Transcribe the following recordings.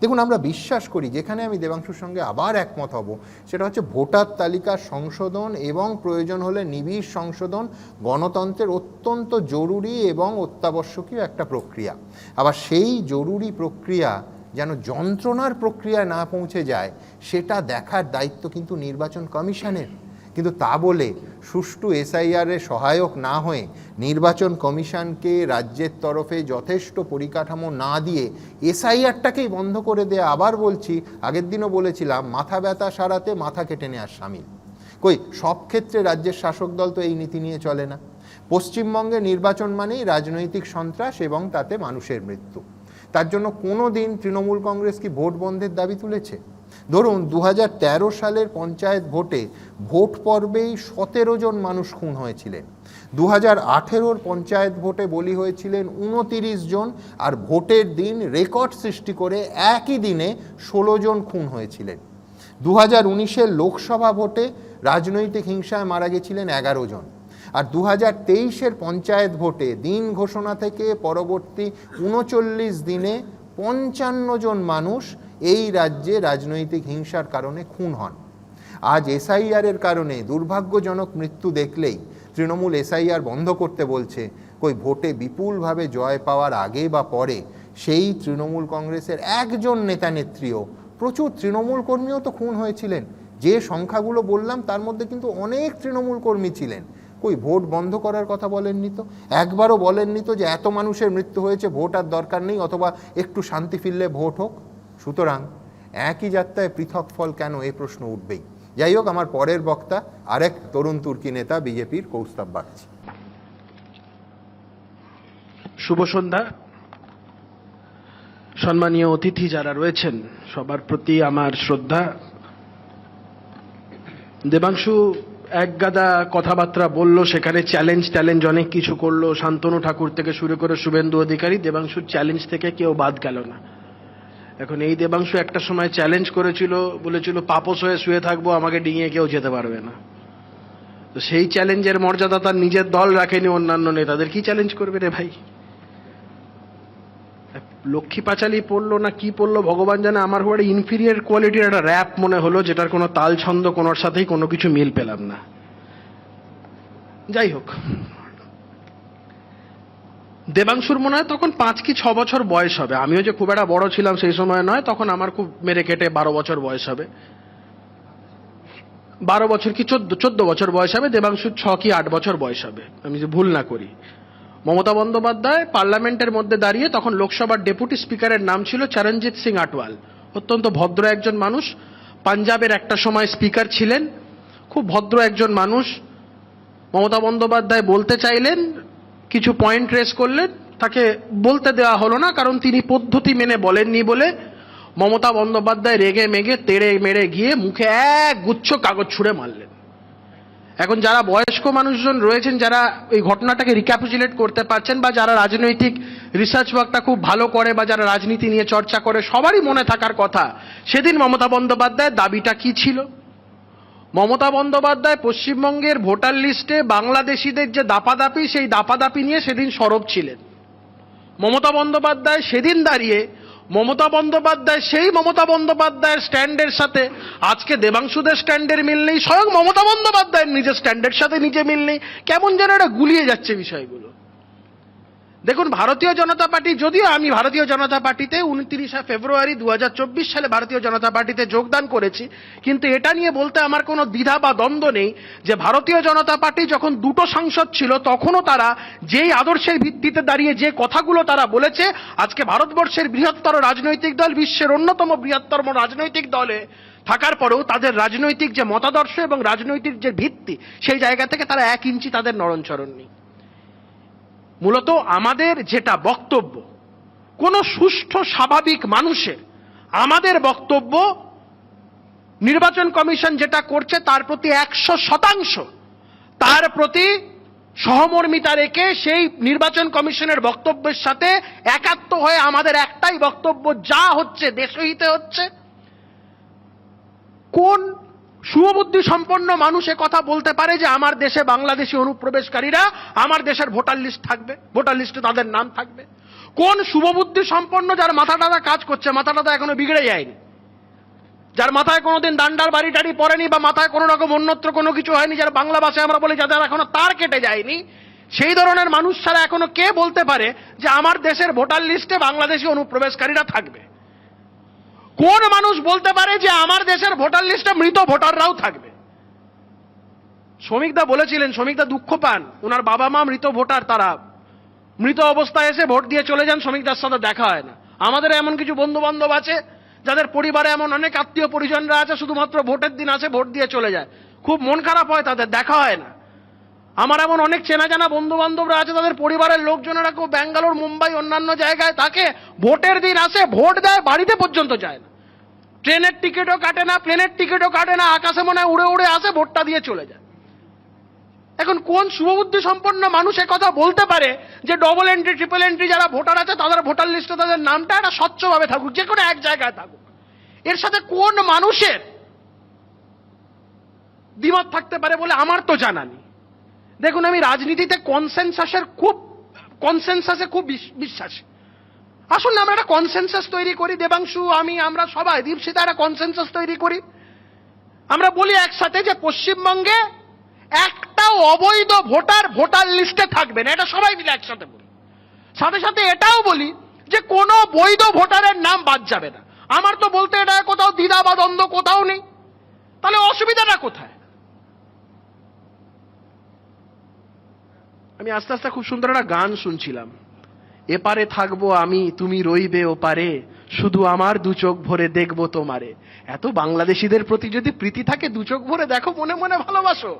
দেখুন, আমরা বিশ্বাস করি যেখানে আমি দেবাংশুর সঙ্গে আবার একমত হব, সেটা হচ্ছে ভোটার তালিকা সংশোধন এবং প্রয়োজন হলে নিবিড় সংশোধন গণতন্ত্রের অত্যন্ত জরুরি এবং অত্যাবশ্যকীয় একটা প্রক্রিয়া। আবার সেই জরুরি প্রক্রিয়া যেন যন্ত্রণার প্রক্রিয়ায় না পৌঁছে যায়, সেটা দেখার দায়িত্ব কিন্তু নির্বাচন কমিশনের। কিন্তু তা বলে সুষ্ঠু এসআইআর সহায়ক না হয়ে নির্বাচন কমিশনকে রাজ্যের তরফে যথেষ্ট পরিকাঠামো না দিয়ে এসআইআরটাকেই বন্ধ করে দেয়া আবার বলছি, আগের দিনও বলেছিলাম, মাথা ব্যথা সারাতে মাথা কেটে নেওয়ার সামিল। কই, সব ক্ষেত্রে রাজ্যের শাসক দল তো এই নীতি নিয়ে চলে না। পশ্চিমবঙ্গে নির্বাচন মানেই রাজনৈতিক সন্ত্রাস এবং তাতে মানুষের মৃত্যু। তার জন্য কোনো দিন তৃণমূল কংগ্রেস কি ভোট বন্ধের দাবি তুলেছে? ধরুন দু হাজার তেরো সালের পঞ্চায়েত ভোটে ভোট পর্বেই সতেরো জন মানুষ খুন হয়েছিলেন। দু হাজার আঠেরোর পঞ্চায়েত ভোটে বলি হয়েছিলেন উনতিরিশ জন আর ভোটের দিন রেকর্ড সৃষ্টি করে একই দিনে ষোলো জন খুন হয়েছিলেন। দু হাজার উনিশের লোকসভা ভোটে রাজনৈতিক হিংসায় মারা গেছিলেন এগারো জন। আর দু হাজার তেইশের পঞ্চায়েত ভোটে দিন ঘোষণা থেকে পরবর্তী উনচল্লিশ দিনে পঞ্চান্ন জন মানুষ এই রাজ্যে রাজনৈতিক হিংসার কারণে খুন হন। আজ এসআইআর এর কারণে দুর্ভাগ্যজনক মৃত্যু দেখলেই তৃণমূল এসআইআর বন্ধ করতে বলছে, কই, ভোটে বিপুলভাবে জয় পাওয়ার আগে বা পরে সেই তৃণমূল কংগ্রেসের একজন নেতা নেত্রীও প্রচুর তৃণমূল কর্মীও তো খুন হয়েছিলেন। যে সংখ্যাগুলো বললাম তার মধ্যে কিন্তু অনেক তৃণমূল কর্মী ছিলেন। কই, ভোট বন্ধ করার কথা বলেননি তো? একবারও বলেননি তো যে এত মানুষের মৃত্যু হয়েছে, ভোট আর দরকার নেই অথবা একটু শান্তি ফিরলে ভোট হোক? সুতরাং একই যাত্রায় পৃথক ফল কেন এই প্রশ্ন উঠবেই? যাই হোক, আমার পরের বক্তা আরেক তরুণ তুর্কি নেতা বিজেপির কৌস্তব বাগচি। শুভ সন্ধ্যা। সম্মানীয় অতিথি যারা রয়েছেন, সবার প্রতি আমার শ্রদ্ধা। দেবাংশু এক গাদা কথাবার্তা বলল, সেখানে চ্যালেঞ্জ ট্যালেঞ্জ অনেক কিছু করল, শান্তনু ঠাকুর থেকে শুরু করে শুভেন্দু অধিকারী, দেবাংশুর চ্যালেঞ্জ থেকে কেউ বাদ গেল না। এখন এই দেবাংশু একটা সময় চ্যালেঞ্জ করেছিল, বলেছিল পাপস হয়ে শুয়ে থাকব, আমাকে ডিঙিয়ে কেউ যেতে পারবে না। তো সেই চ্যালেঞ্জের মর্যাদা তার নিজের দল রাখেনি অন্যান্য নেতাদের কি চ্যালেঞ্জ করবে রে ভাই? লক্ষ্মী পাঁচালি পড়ল না, কি পড়ল, ভগবান জানে। আমার হওয়ার ইনফিরিয়ার কোয়ালিটির একটা র্যাপ মনে হলো, যেটার কোনো তাল ছন্দ কোনোর সাথেই কোনো কিছু মিল পেলাম না। যাই হোক। দেবাংশুর মনে হয় তখন পাঁচ কি ছ বছর বয়স হবে। আমিও যে খুব একটা বড় ছিলাম সেই সময় নয়, তখন আমার খুব মেরে কেটে বারো বছর বয়স হবে। বারো বছর কি চোদ্দ চোদ্দ বছর বয়স হবে, দেবাংশুর ছ কি আট বছর বয়স হবে। আমি যে ভুল না করি। মমতা বন্দ্যোপাধ্যায় পার্লামেন্টের মধ্যে দাঁড়িয়ে তখন লোকসভার ডেপুটি স্পিকারের নাম ছিল চরণজিৎ সিং আটওয়াল। অত্যন্ত ভদ্র একজন মানুষ, পাঞ্জাবের একটা সময় স্পিকার ছিলেন। খুব ভদ্র একজন মানুষ। মমতা বন্দ্যোপাধ্যায় বলতে চাইলেন কিছু পয়েন্ট রেস করলেন তাকে বলতে দেওয়া হলো না, কারণ তিনি পদ্ধতি মেনে বলেননি বলে মমতা বন্দ্যোপাধ্যায় রেগে মেগে, তেড়ে মেরে গিয়ে মুখে এক গুচ্ছ কাগজ ছুঁড়ে মারলেন। এখন যারা বয়স্ক মানুষজন রয়েছেন, যারা এই ঘটনাটাকে রিক্যাপুচুলেট করতে পারছেন বা যারা রাজনৈতিক রিসার্চ ওয়ার্কটা খুব ভালো করে বা যারা রাজনীতি নিয়ে চর্চা করে, সবারই মনে থাকার কথা, সেদিন মমতা বন্দ্যোপাধ্যায়ের দাবিটা কি ছিল? মমতা বন্দ্যোপাধ্যায় পশ্চিমবঙ্গের ভোটার লিস্টে বাংলাদেশিদের যে দাপাদাপি, সেই দাপাদাপি নিয়ে সেদিন সরব ছিলেন। মমতা বন্দ্যোপাধ্যায় সেদিন দাঁড়িয়ে মমতা বন্দ্যোপাধ্যায়, সেই মমতা বন্দ্যোপাধ্যায়ের স্ট্যান্ডের সাথে, আজকে দেবাংশুদের স্ট্যান্ডের মিল নেই, স্বয়ং মমতা বন্দ্যোপাধ্যায়ের নিজের স্ট্যান্ডের সাথে নিজে মিল নেই। কেমন যেন এটা গুলিয়ে যাচ্ছে বিষয়গুলো। দেখুন, ভারতীয় জনতা পার্টি, যদিও আমি ভারতীয় জনতা পার্টিতে উনত্রিশে ফেব্রুয়ারি দু হাজার চব্বিশ সালে ভারতীয় জনতা পার্টিতে যোগদান করেছি, কিন্তু এটা নিয়ে বলতে আমার কোনো দ্বিধা বা দ্বন্দ্ব নেই যে ভারতীয় জনতা পার্টি যখন দুটো সাংসদ ছিল, তখনও তারা যেই আদর্শের ভিত্তিতে দাঁড়িয়ে যে কথাগুলো তারা বলেছে, আজকে ভারতবর্ষের বৃহত্তর রাজনৈতিক দল বিশ্বের অন্যতম বৃহত্তম রাজনৈতিক দলে থাকার পরেও তাদের রাজনৈতিক যে মতাদর্শ এবং রাজনৈতিক যে ভিত্তি, সেই জায়গা থেকে তারা এক ইঞ্চি তাদের নড়নচরণ নেই। মূলত আমাদের যেটা বক্তব্য, কোন সুষ্ঠু স্বাভাবিক মানুষের আমাদের বক্তব্য, নির্বাচন কমিশন যেটা করছে তার প্রতি একশো শতাংশ, তার প্রতি সহমর্মিতা রেখে সেই নির্বাচন কমিশনের বক্তব্যের সাথে একাত্ম হয়ে আমাদের একটাই বক্তব্য, যা হচ্ছে দেশহিতে হচ্ছে, কোন শুভবুদ্ধি সম্পন্ন মানুষ কথা বলতে পারে যে আমার দেশে বাংলাদেশি অনুপ্রবেশকারীরা আমার দেশের ভোটার লিস্ট থাকবে, ভোটার লিস্টে তাদের নাম থাকবে। কোন শুভবুদ্ধি সম্পন্ন যার মাথা টাথা কাজ করছে, মাথা টাথা এখনও বিগড়ে যায়নি। যার মাথায় কোনোদিন দান্ডার বাড়ি টাড়ি পড়েনি বা মাথায় কোনো রকম অন্যত্র কোনো কিছু হয়নি, যার বাংলা ভাষায় আমরা বলি যাদের এখনও তার কেটে যায়নি, সেই ধরনের মানুষ ছাড়া এখনও কে বলতে পারে যে আমার দেশের ভোটার লিস্টে বাংলাদেশি অনুপ্রবেশকারীরা থাকবে? কোন মানুষ বলতে পারে যে আমার দেশের ভোটার লিস্টে মৃত ভোটাররাও থাকবে? শ্রমিকদা বলেছিলেন, শ্রমিকদা দুঃখ পান। ওনার বাবা মা মৃত ভোটার, তারা মৃত অবস্থায় এসে ভোট দিয়ে চলে যান, শ্রমিকদার সাথে দেখা হয় না। আমাদের এমন কিছু বন্ধু বান্ধব আছে, যাদের পরিবারে এমন অনেক আত্মীয় পরিজনরা আছে, শুধুমাত্র ভোটের দিন আছে, ভোট দিয়ে চলে যায়। খুব মন খারাপ হয় তাদের, দেখা হয় না। আমার এমন অনেক চেনা জানা বন্ধু বান্ধবরা আছে, তাদের পরিবারের লোকজনেরা কেউ ব্যাঙ্গালোর, মুম্বাই, অন্যান্য জায়গায় তাকে ভোটের দিন আসে, ভোট দেয়, বাড়িতে পর্যন্ত যায় না। ট্রেনের টিকিটও কাটে না প্লেনের টিকিটও কাটে না, আকাশে মনে উড়ে উড়ে আসে ভোটটা দিয়ে চলে যায়। এখন কোন শুভবুদ্ধি সম্পন্ন মানুষ কথা বলতে পারে যে ডবল এন্ট্রি ট্রিপল এন্ট্রি যারা ভোটার আছে, তাদের ভোটার লিস্টে তাদের নামটা একটা স্বচ্ছভাবে থাকুক, যে কোনো এক জায়গায় থাকুক। এর সাথে কোন মানুষের দ্বিমত থাকতে পারে বলে আমার তো জানা নেই। দেখুন, আমি রাজনীতিতে কনসেনসাসের খুব কনসেনসাসে খুব বিশ- বিশ্বাসী। আসুন না, আমরা একটা কনসেনসাস তৈরি করি। দেবাংশু, আমি, আমরা সবাই, দীপশিতা, একটা কনসেনসাস তৈরি করি। আমরা বলি একসাথে যে পশ্চিমবঙ্গে একটাও অবৈধ ভোটার ভোটার লিস্টে থাকবে না, এটা সবাই মিলে একসাথে বলি। সাথে সাথে এটাও বলি যে কোনো বৈধ ভোটারের নাম বাদ যাবে না। আমার তো বলতে এটা কোথাও দ্বিধা বা দ্বন্দ্ব কোথাও নেই। তাহলে অসুবিধাটা কোথায়? আমি আস্তে আস্তে খুব সুন্দর একটা গান শুনছিলাম। এপারে থাকব আমি, তুমি রইবে ওপারে। শুধু আমার দু চোখ ভরে দেখব তোমারে। এত বাংলাদেশিদের প্রতি যদি প্রীতি থাকে, দু চোখ ভরে দেখো, মনে মনে ভালোবাসো।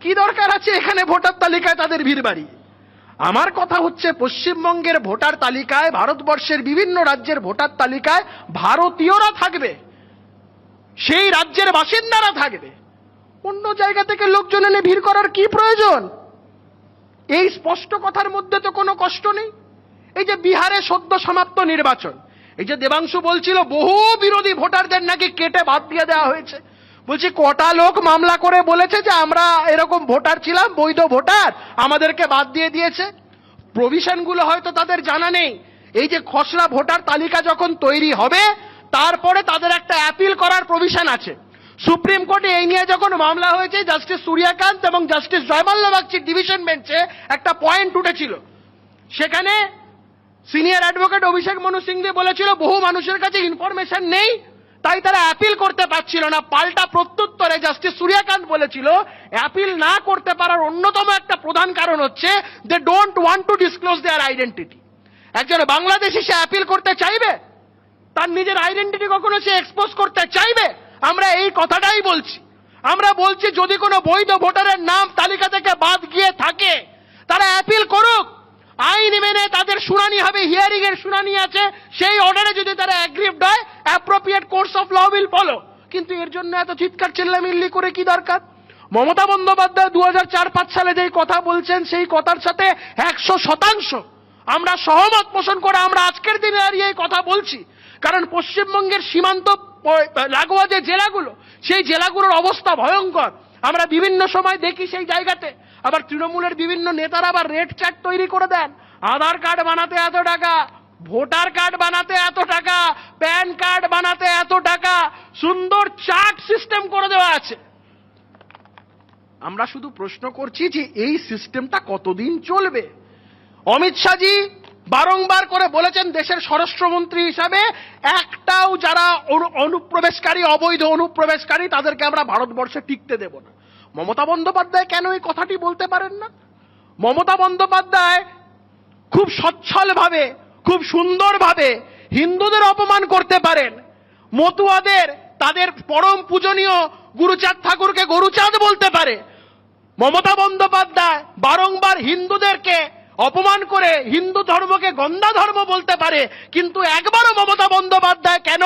কি দরকার আছে এখানে ভোটার তালিকায় তাদের ভিড় বাড়ি আমার কথা হচ্ছে, পশ্চিমবঙ্গের ভোটার তালিকায়, ভারতবর্ষের বিভিন্ন রাজ্যের ভোটার তালিকায় ভারতীয়রা থাকবে। সেই রাজ্যের বাসিন্দারা থাকবে। অন্য জায়গা থেকে লোকজন এনে ভিড় করার কি প্রয়োজন? এই স্পষ্ট কথার মধ্যে তো কোনো কষ্ট নেই। এই যে বিহারে সদ্য সমাপ্ত নির্বাচন, এই যে দেবাংশু বলছিল বহু বিরোধী ভোটারদের নাকি কেটে বাদ দিয়ে দেওয়া হয়েছে। বলছি, কটা লোক মামলা করে বলেছে যে আমরা এরকম ভোটার ছিলাম, বৈধ ভোটার, আমাদেরকে বাদ দিয়ে দিয়েছে। প্রভিশনগুলো হয়তো তাদের জানা নেই। এই যে খসড়া ভোটার তালিকা যখন তৈরি হবে, তারপরে তাদের একটা অ্যাপিল করার প্রভিশন আছে। সুপ্রিম কোর্টে এই নিয়ে যখন মামলা হয়েছে, জাস্টিস সূর্যকান্ত এবং জাস্টিস জয়মাল্লা বাগচির ডিভিশন বেঞ্চে একটা পয়েন্ট উঠেছিল। সেখানে সিনিয়র অ্যাডভোকেট অভিষেক মনু সিংদেব বলেছিল, বহু মানুষের কাছে ইনফরমেশন নেই, তাই তারা অ্যাপিল করতে পারছিল না। পাল্টা প্রত্যুত্তরে জাস্টিস সূর্যকান্ত বলেছিল অ্যাপিল না করতে পারার অন্যতম একটা প্রধান কারণ হচ্ছে they don't want to disclose their identity একজন বাংলাদেশি, সে অ্যাপিল করতে চাইবে? তার নিজের আইডেন্টিটি কখনো সে এক্সপোজ করতে চাইবে? আমরা এই কথাটাই বলছি। আমরা বলছি, যদি কোনো বৈধ ভোটারের নাম তালিকা থেকে বাদ গিয়ে থাকে, তারা অ্যাপিল করুক। আইন মেনে তাদের শুনানি হবে হিয়ারিং এর শুনানি আছে, সেই অর্ডারে যদি তারা অ্যাগ্রিভড হয় appropriate course of law will follow কিন্তু এর জন্য এত চিৎকার, চিল্লামিল্লি করে কি দরকার? মমতা বন্দ্যোপাধ্যায় দু হাজার চার, পাঁচ সালে যেই কথা বলছেন, সেই কথার সাথে একশো শতাংশ আমরা সহমত পোষণ করে আমরা আজকের দিনে দাঁড়িয়ে এই কথা বলছি। কারণ পশ্চিমবঙ্গের সীমান্ত লাগোয়া যে জেলাগুলো, সেই জেলাগুলোর অবস্থা ভয়ঙ্কর। আমরা বিভিন্ন সময় দেখি সেই জায়গাতে আবার তৃণমূলের বিভিন্ন নেতারা আবার রেড চার্ট তৈরি করে দেন। আধার কার্ড বানাতে এত টাকা, ভোটার কার্ড বানাতে এত টাকা, প্যান কার্ড বানাতে এত টাকা, সুন্দর চার্ট সিস্টেম করে দেওয়া আছে। আমরা শুধু প্রশ্ন করছি যে এই সিস্টেমটা কতদিন চলবে? অমিত শাহজি বারংবার করে বলেছেন দেশের স্বরাষ্ট্রমন্ত্রী হিসাবে একটাও যারা অনু- অনুপ্রবেশকারী, অবৈধ অনুপ্রবেশকারী, তাদেরকে আমরা ভারতবর্ষে টিকতে দেব না। মমতা বন্দ্যোপাধ্যায় কেন এই কথাটি বলতে পারেন না? মমতা বন্দ্যোপাধ্যায় খুব সচ্ছলভাবে, খুব সুন্দরভাবে হিন্দুদের অপমান করতে পারেন। মতুয়াদের, তাদের পরম পূজনীয় গুরুচাঁদ ঠাকুরকে গরুচাঁদ বলতে পারে। মমতা বন্দ্যোপাধ্যায় বারংবার হিন্দুদেরকে অপমান করে হিন্দু ধর্মকে গন্ধা ধর্ম বলতে পারে, কিন্তু একবারও মমতা বন্দ্যোপাধ্যায় কেন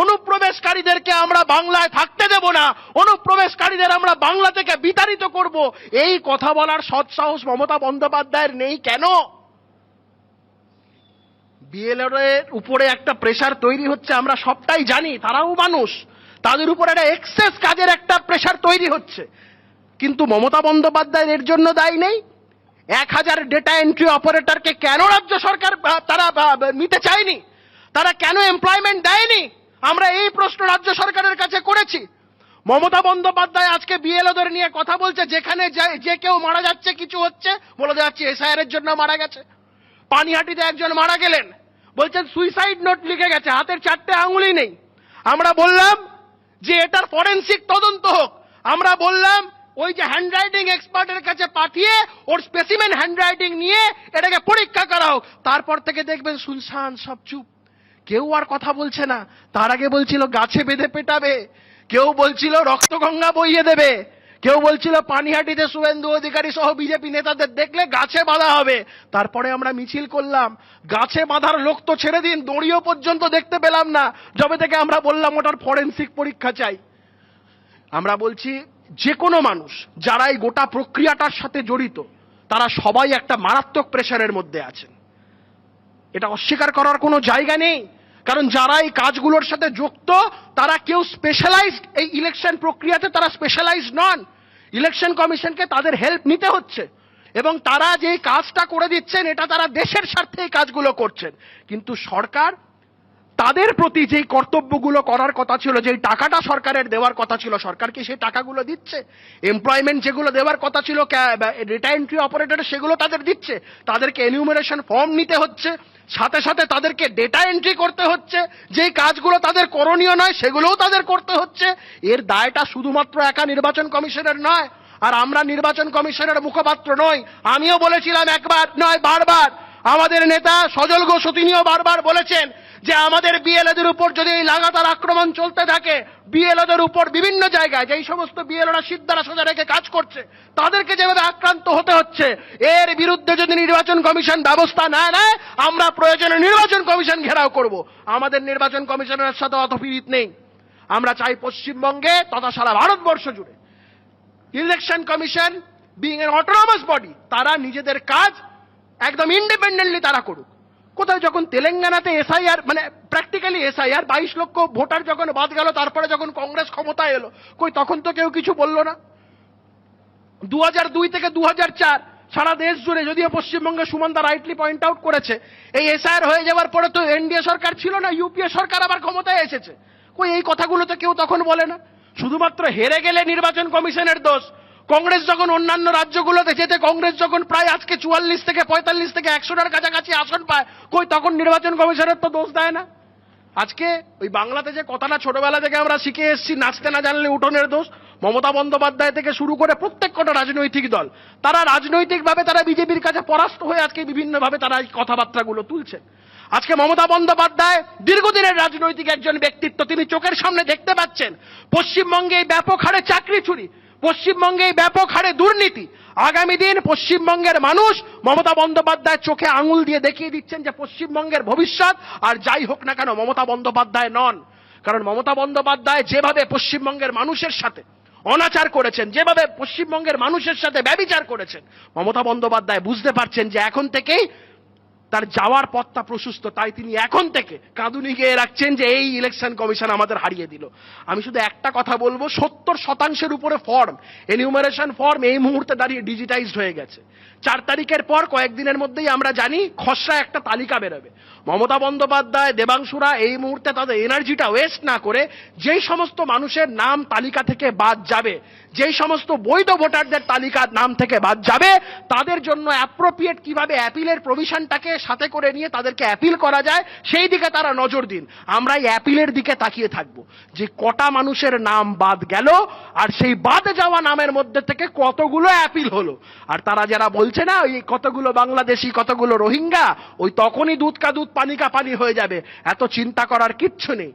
অনুপ্রবেশকারীদেরকে আমরা বাংলায় থাকতে দেব না। অনুপ্রবেশকারীদের আমরা বাংলা থেকে বিতাড়িত করব। এই কথা বলার সৎসাহস মমতা বন্দ্যোপাধ্যায়ের নেই কেন? বিএলআর এর উপরে একটা প্রেশার তৈরি হচ্ছে, আমরা সবটাই জানি, তারাও মানুষ। তাদের উপর একটা এক্সেস কাজের একটা প্রেশার তৈরি হচ্ছে। কিন্তু মমতা বন্দ্যোপাধ্যায়ের এর জন্য দায়ী নেই। এক হাজার ডেটা এন্ট্রি অপারেটরকে কেন রাজ্য সরকার তারা নিতে চায়নি? তারা কেন এমপ্লয়মেন্ট দেয়নি? আমরা এই প্রশ্ন রাজ্য সরকারের কাছে করেছি। মমতা বন্দ্যোপাধ্যায় আজকে বিএলওদের নিয়ে কথা বলছে, যেখানে যে- কেউ মারা যাচ্ছে, কিছু হচ্ছে, বলে যাচ্ছে এসআইআর এর জন্য মারা গেছে। পানিহাটিতে একজন মারা গেলেন। বলছেন সুইসাইড নোট লিখে গেছে, হাতের চারটে আঙুলি নেই। আমরা বললাম যে, এটার ফরেন্সিক তদন্ত হোক। আমরা বললাম, ওই যে হ্যান্ডরাইটিং এক্সপার্টের কাছে পাঠিয়ে, ওর স্পেসিমেন হ্যান্ডরাইটিং নিয়ে, এটাকে পরীক্ষা করা হোক। তারপর থেকে দেখবেন, শুনশান, সব চুপ। কেউ আর কথা বলছে না। তার আগে বলছিল, গাছে বেঁধে পেটাবে। কেউ বলছিল রক্তগঙ্গা বইয়ে দেবে। কেউ বলছিল, পানিহাটিতে শুভেন্দু অধিকারী সহ বিজেপি নেতাদের দেখলে গাছে বাঁধা হবে। তারপরে আমরা মিছিল করলাম। গাছে বাঁধার লোক তো ছেড়ে দিন, দড়িও পর্যন্ত দেখতে পেলাম না। যবে থেকে আমরা বললাম, ওটার ফরেন্সিক পরীক্ষা চাই। আমরা বলছি যে কোনো মানুষ, যারা এই গোটা প্রক্রিয়াটার সাথে জড়িত, তারা সবাই একটা মারাত্মক প্রেশারের মধ্যে আছেন। এটা অস্বীকার করার কোনো জায়গা নেই। কারণ যারা এই কাজগুলোর সাথে যুক্ত, তারা কেউ স্পেশালাইজড এই ইলেকশন প্রক্রিয়াতে তারা স্পেশালাইজড নন। ইলেকশন কমিশনকে তাদের হেল্প নিতে হচ্ছে। এবং তারা যে কাজটা করে দিচ্ছেন, এটা তারা দেশের স্বার্থে এই কাজগুলো করছেন। কিন্তু সরকার তাদের প্রতি যেই কর্তব্যগুলো করার কথা ছিল, যেই টাকাটা সরকারের দেওয়ার কথা ছিল, সরকার কি সেই টাকাগুলো দিচ্ছে? এমপ্লয়মেন্ট যেগুলো দেওয়ার কথা ছিল ডেটা এন্ট্রি অপারেটর সেগুলো তাদের দিচ্ছে। তাদেরকে এনিউমারেশন ফর্ম নিতে হচ্ছে, সাথে সাথে তাদেরকে ডেটা এন্ট্রি করতে হচ্ছে, যেই কাজগুলো তাদের করণীয় নয়, সেগুলোও তাদের করতে হচ্ছে। এর দায়টা শুধুমাত্র একা নির্বাচন কমিশনের নয়, আর আমরা নির্বাচন কমিশনের মুখপাত্র নই। আমিও বলেছিলাম একবার, নয়, বারবার। আমাদের নেতা সজল ঘোষ, তিনিও বারবার বলেছেন যে আমাদের বিএলএদের উপর যদি এই লাগাতার আক্রমণ চলতে থাকে বিএলএদের উপর বিভিন্ন জায়গায় যেই সমস্ত বিএলওরা সিদ্ধারা সোজা রেখে কাজ করছে, তাদেরকে যেভাবে আক্রান্ত হতে হচ্ছে, এর বিরুদ্ধে যদি নির্বাচন কমিশন ব্যবস্থা না নেয়, আমরা প্রয়োজনে নির্বাচন কমিশন ঘেরাও করব। আমাদের নির্বাচন কমিশনের সাথে অত পীড়িত নেই। আমরা চাই পশ্চিমবঙ্গে তথা সারা ভারতবর্ষ জুড়ে। Election commission being an autonomous body তারা নিজেদের কাজ একদম ইন্ডিপেন্ডেন্টলি তারা করুক। কোথায় যখন তেলেঙ্গানাতে এসআইআর মানে প্র্যাকটিক্যালি এসআইআর, বাইশ লক্ষ ভোটার যখন বাদ গেল, তারপরে যখন কংগ্রেস ক্ষমতায় এলো, কই তখন তো কেউ কিছু বলল না। দু দুই থেকে দু চার, সারা দেশ জুড়ে, যদিও পশ্চিমবঙ্গে সুমনদা রাইটলি পয়েন্ট আউট করেছে, এই এসআইআর হয়ে যাওয়ার পরে তো এনডিএ সরকার ছিল না ইউপিএ সরকার আবার ক্ষমতায় এসেছে। কই এই কথাগুলো তো কেউ তখন বলে না। শুধুমাত্র হেরে গেলে নির্বাচন কমিশনের দোষ কংগ্রেস যখন অন্যান্য রাজ্যগুলোতে যেতে, কংগ্রেস যখন প্রায় আজকে চুয়াল্লিশ থেকে পঁয়তাল্লিশ থেকে একশোটার কাছাকাছি আসন পায়, কই তখন নির্বাচন কমিশনের তো দোষ দেয় না? আজকে ওই বাংলাতে যে কথাটা ছোটবেলা থেকে আমরা শিখে এসেছি, নাচতে না জানলে উঠোনের দোষ, মমতা বন্দ্যোপাধ্যায় থেকে শুরু করে প্রত্যেক কটা রাজনৈতিক দল, তারা রাজনৈতিকভাবে তারা বিজেপির কাছে পরাস্ত হয়ে আজকে বিভিন্নভাবে তারা এই কথাবার্তাগুলো তুলছে। আজকে মমতা বন্দ্যোপাধ্যায় দীর্ঘদিনের রাজনৈতিক একজন ব্যক্তিত্ব, তিনি চোখের সামনে দেখতে পাচ্ছেন, পশ্চিমবঙ্গে ব্যাপক হারে চাকরি চুরি পশ্চিমবঙ্গে ব্যাপক হারে দুর্নীতি। আগামী দিন পশ্চিমবঙ্গের মানুষ মমতা বন্দ্যোপাধ্যায় চোখে আঙুল দিয়ে দেখিয়ে দিচ্ছেন যে পশ্চিমবঙ্গের ভবিষ্যৎ আর যাই হোক না কেন মমতা বন্দ্যোপাধ্যায় নন। কারণ মমতা বন্দ্যোপাধ্যায় যেভাবে পশ্চিমবঙ্গের মানুষের সাথে অনাচার করেছেন, যেভাবে পশ্চিমবঙ্গের মানুষের সাথে ব্যবিচার করেছেন, মমতা বন্দ্যোপাধ্যায় বুঝতে পারছেন যে এখন থেকেই তার যাওয়ার পথটা প্রশস্ত, তাই তিনি এখন থেকে কাঁদুনি গিয়ে রাখছেন যে এই ইলেকশন কমিশন আমাদের হারিয়ে দিল। আমি শুধু একটা কথা বলব, সত্তর শতাংশের উপরে ফর্ম এনিউমারেশন ফর্ম এই মুহূর্তে দাঁড়িয়ে ডিজিটাইজড হয়ে গেছে। চার তারিখের পর কয়েকদিনের মধ্যেই আমরা জানি খসড়া একটা তালিকা বেরোবে। মমতা বন্দ্যোপাধ্যায়, দেবাংশুরা এই মুহূর্তে তাদের এনার্জিটা ওয়েস্ট না করে যেই সমস্ত মানুষের নাম তালিকা থেকে বাদ যাবে, যেই সমস্ত বৈধ ভোটারদের তালিকার নাম থেকে বাদ যাবে, তাদের জন্য অ্যাপ্রোপ্রিয়েট কীভাবে অ্যাপিলের প্রভিশনটাকে সাথে করে নিয়ে তাদেরকে অ্যাপিল করা যায়, সেই দিকে তারা নজর দিন। আমরা এই অ্যাপিলের দিকে তাকিয়ে থাকব যে কটা মানুষের নাম বাদ গেল আর সেই বাদ যাওয়া নামের মধ্যে থেকে কতগুলো অ্যাপিল হলো। আর তারা যারা বলছে না ওই কতগুলো বাংলাদেশি, কতগুলো রোহিঙ্গা, ওই তখনই দুধ কা দুধ পানি কা পানি হয়ে যাবে। এত চিন্তা করার কিচ্ছু নেই।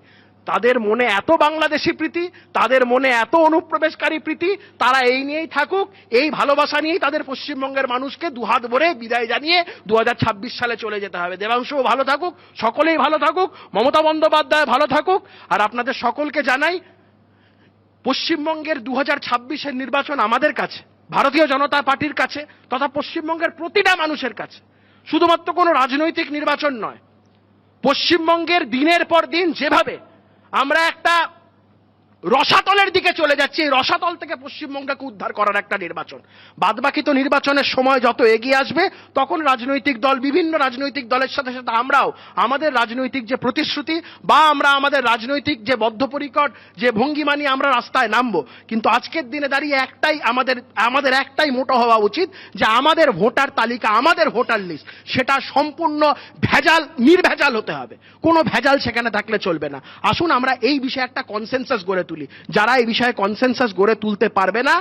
তাদের মনে এত বাংলাদেশি প্রীতি, তাদের মনে এত অনুপ্রবেশকারী প্রীতি, তারা এই নিয়েই থাকুক, এই ভালোবাসা নিয়েই তাদের পশ্চিমবঙ্গের মানুষকে দুহাত ভরে বিদায় জানিয়ে দু হাজার ছাব্বিশ সালে চলে যেতে হবে। দেবাংশুও ভালো থাকুক, সকলেই ভালো থাকুক, মমতা বন্দ্যোপাধ্যায় ভালো থাকুক, আর আপনাদের সকলকে জানাই, পশ্চিমবঙ্গের দু হাজার নির্বাচন আমাদের কাছে, ভারতীয় জনতা পার্টির কাছে, তথা পশ্চিমবঙ্গের প্রতিটা মানুষের কাছে। শুধুমাত্র কোনো রাজনৈতিক নির্বাচন নয়, পশ্চিমবঙ্গের দিনের পর দিন যেভাবে আমরা একটা রসাতলের দিকে চলে যাচ্ছে। এই রসাতল থেকে পশ্চিমবঙ্গকে উদ্ধার করার একটা নির্বাচন। বাদবাকি তো নির্বাচনের সময় যত এগিয়ে আসবে, তখন রাজনৈতিক দল, বিভিন্ন রাজনৈতিক দলের সাথে সাথে আমরাও আমাদের রাজনৈতিক যে প্রতিশ্রুতি বা আমরা আমাদের রাজনৈতিক যে বদ্ধপরিকর, যে ভঙ্গিমা নিয়ে আমরা রাস্তায় নামবো। কিন্তু আজকের দিনে দাঁড়িয়ে একটাই আমাদের আমাদের একটাই মোটো হওয়া উচিত যে আমাদের ভোটার তালিকা, আমাদের ভোটার লিস্ট, সেটা সম্পূর্ণ ভেজাল, নির্ভেজাল হতে হবে। কোনো ভেজাল সেখানে থাকলে চলবে না। আসুন আমরা এই বিষয়ে একটা কনসেনসাস গড়ে তুলি। যারা এই বিষয়ে কনসেনসাস গড়ে তুলতে পারবে না,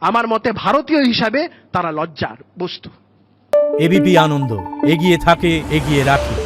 আমার মতে ভারতীয় হিসাবে তারা লজ্জার বস্তু। এবিপি আনন্দ, এগিয়ে থাকে, এগিয়ে রাখে।